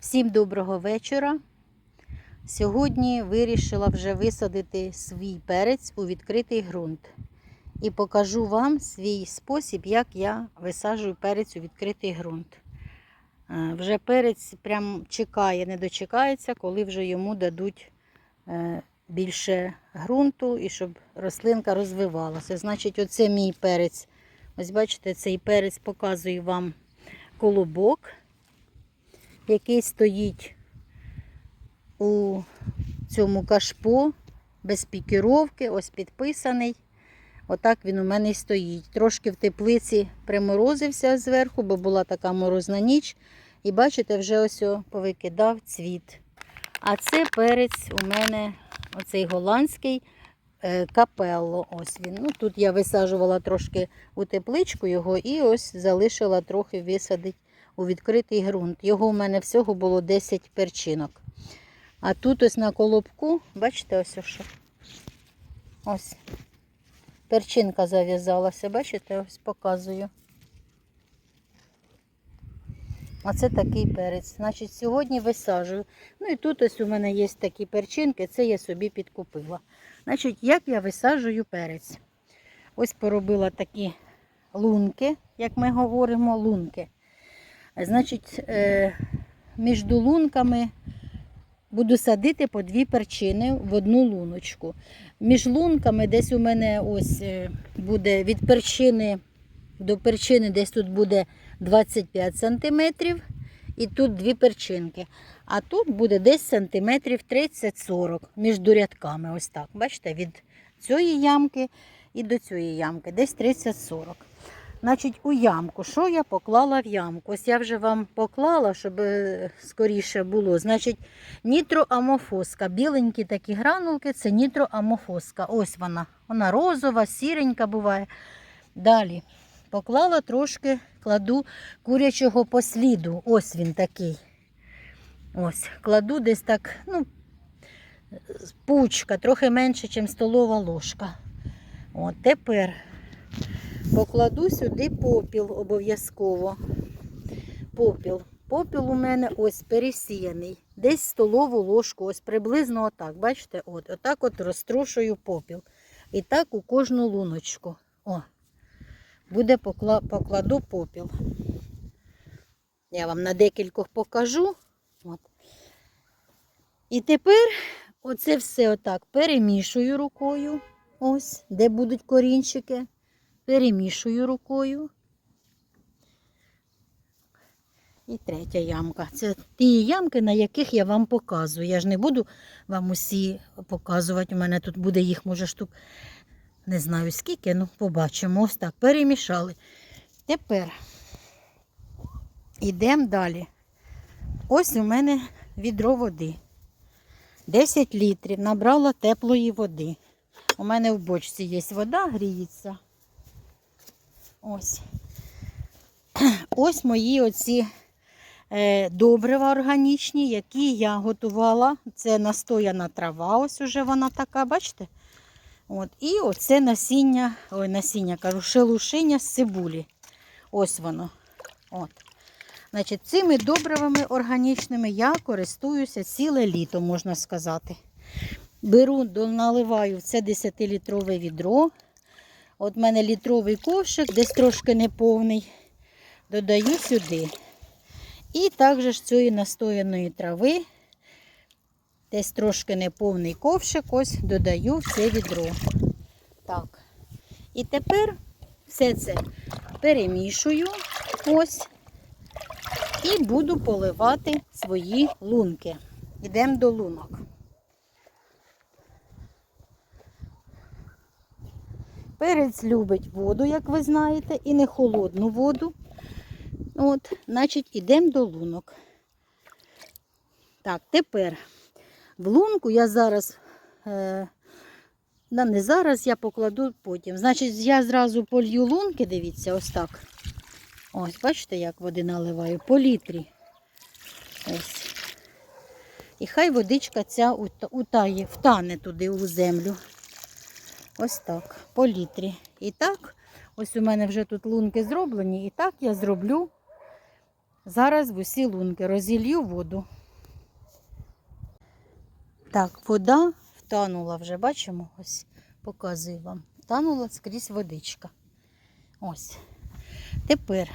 Всім доброго вечора. Сьогодні вирішила вже висадити свій перець у відкритий ґрунт. І покажу вам свій спосіб, як я висаджую перець у відкритий ґрунт. Е, Вже перець прям чекає, не дочекається, коли вже йому дадуть е, більше ґрунту і щоб рослинка розвивалася. Значить, оце мій перець. Ось бачите, цей перець показую вам колобок який стоїть у цьому кашпо без пікіровки, ось підписаний. Отак він у мене й стоїть. Tрошки в теплиці приморозився зверху, бо була така морозна ніч. І бачите, вже ось повикидав цвіт. А це перець у мене, оцей голландський е, капелло. Ось він. Ну, тут я висаджувала трошки у тепличку його і ось залишила трохи висадити у відкритий ґрунт. Його у мене всього було 10 перчинок. А тут ось на колобку, бачите, ось що. Ось. Перчинка зав'язалася, бачите, ось показую. Оце такий перець. Значить, сьогодні висаджую. Ну і тут ось у мене є такі перчинки, це я собі підкупила. Значить, як я висаджую перець? Ось поробила такі лунки, як ми говоримо, лунки. Значить, е, між лунками буду садити по дві перчини в одну луночку. Між лунками десь у мене ось е, буде від перчини до перчини, десь тут буде 25 см. І тут дві перчинки. А тут буде десь сантиметрів 30-40 між рядками. Ось так. Бачите, від цієї ямки і до цієї ямки, десь 30-40. Значить, у ямку. Що я поклала в ямку? Ось я вже вам поклала, щоб е, скоріше було. Значить, нітроамофоска. Біленькі такі гранулки це нітроамофоска. Ось вона. Вона розова, сіренька буває. Далі поклала трошки, кладу курячого посліду. Ось він такий. Ось, кладу десь так, ну, пучка, трохи менше, ніж столова ложка. От тепер покладу сюди попіл обов'язково. Попіл. Попіл у мене ось пересіяний. Десь столову ложку, ось приблизно отак. Бачите, от, отак от розтрушую попіл. І так у кожну луночку. О, буде покла... покладу попіл. Я вам на декількох покажу. От. І тепер оце все отак перемішую рукою. Ось, де будуть корінчики. Перемішую рукою. І третя ямка. Це ті ямки, на яких я вам показую. Я ж не буду вам усі показувати. У мене тут буде їх, може, штук, не знаю скільки, ну побачимо. Ось так. Перемішали. Тепер йдемо далі. Ось у мене відро води. 10 літрів. Набрала теплої води. У мене в бочці є вода, гріється. Ось. Ось мої оці е, добрива органічні, які я готувала. Це настояна трава, ось уже вона така, бачите? От. І оце насіння, ой, насіння, кажу, шелушиння з цибулі. Ось воно. От. Значить, Цими добривами органічними я користуюся ціле літо, можна сказати. Беру, наливаю в це 10-літрове відро. От в мене літровий ковшик, десь трошки неповний. Додаю сюди. І також цієї настояної трави, десь трошки неповний ковшик, ось додаю в це відро. Так. І тепер все це перемішую. Ось. І буду поливати свої лунки. Йдемо до лунок. Перець любить воду, як ви знаєте, і не холодну воду. От, значить, йдемо до лунок. Так, тепер в лунку я зараз, е, не зараз я покладу потім. Значить, я зразу полью лунки, дивіться, ось так. Ось, бачите, як води наливаю, по літрі. Ось. І хай водичка ця утає, втане туди у землю. Ось так, по літрі. І так, ось у мене вже тут лунки зроблені, і так я зроблю зараз в усі лунки розілью воду. Так, вода втанула вже, бачимо, ось показую вам. Втанула скрізь водичка. Ось. Тепер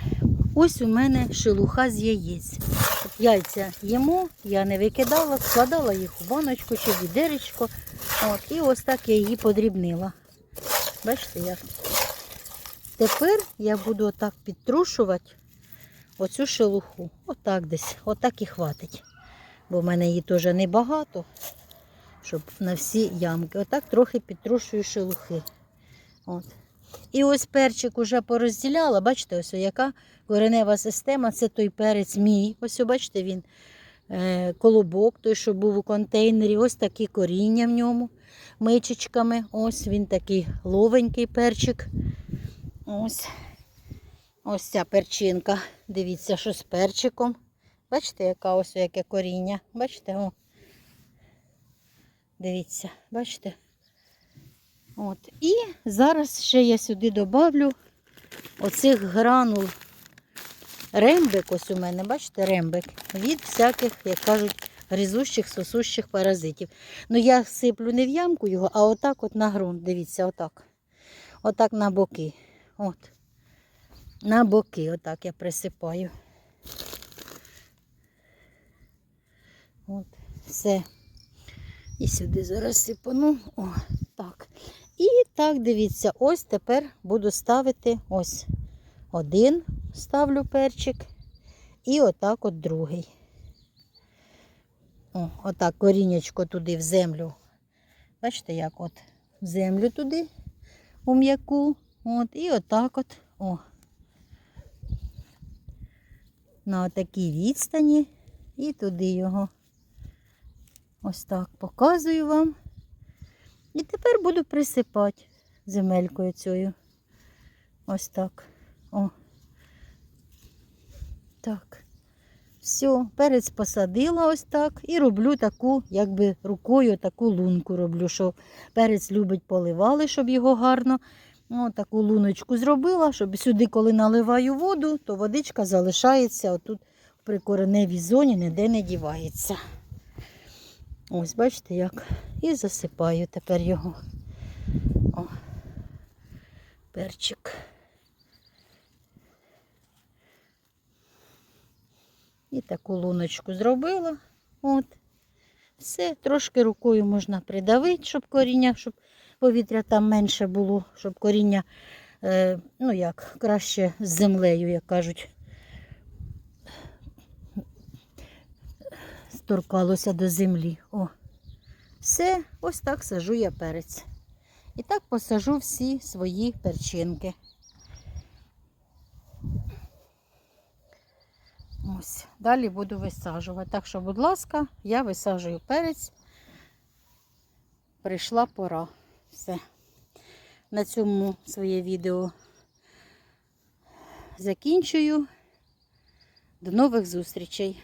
ось у мене шелуха з яєць. Яйця їмо, я не викидала, складала їх у баночку чи відеречко. От, і ось так я її подрібнила. Бачите як? Тепер я буду отак підтрушувати оцю шелуху. Отак десь, отак і хватить. Бо в мене її теж небагато, щоб на всі ямки. Отак трохи підтрушую шелухи. От. І ось перчик уже порозділяла. Бачите, ось яка коренева система. Це той перець мій. Ось, бачите, він е, колобок, той, що був у контейнері. Ось такі коріння в ньому мичечками. Ось він такий ловенький перчик. Ось. Ось ця перчинка. Дивіться, що з перчиком. Бачите, яка ось яке коріння. Бачите? О. Дивіться, бачите? От. І зараз ще я сюди добавлю оцих гранул. Рембик ось у мене, бачите, рембик. Від всяких, як кажуть, гризущих, сосущих паразитів. Ну я сиплю не в ямку його, а отак от на ґрунт. Дивіться, отак. Отак на боки. От. На боки, отак я присипаю. От, все. І сюди зараз сипану. О, так. І так, дивіться, ось тепер буду ставити ось один ставлю перчик. І отак от другий. О, отак корінечко туди в землю. Бачите, як от в землю туди, у м'яку. От, і отак от. О. На отакій відстані. І туди його. Ось так показую вам. І тепер буду присипати земелькою цією. Ось так. О. Так. Все, перець посадила ось так. І роблю таку, якби рукою таку лунку роблю, що перець любить поливали, щоб його гарно. Ну, таку луночку зробила, щоб сюди, коли наливаю воду, то водичка залишається отут в прикореневій зоні, ніде не дівається. Ось, бачите, як. І засипаю тепер його. О, перчик. І таку луночку зробила. От. Все, трошки рукою можна придавити, щоб коріння, щоб повітря там менше було, щоб коріння, е, ну як, краще з землею, як кажуть, торкалося до землі. О. Все, ось так сажу я перець. І так посажу всі свої перчинки. Ось, далі буду висаджувати. Так що, будь ласка, я висаджую перець. Прийшла пора. Все. На цьому своє відео закінчую. До нових зустрічей!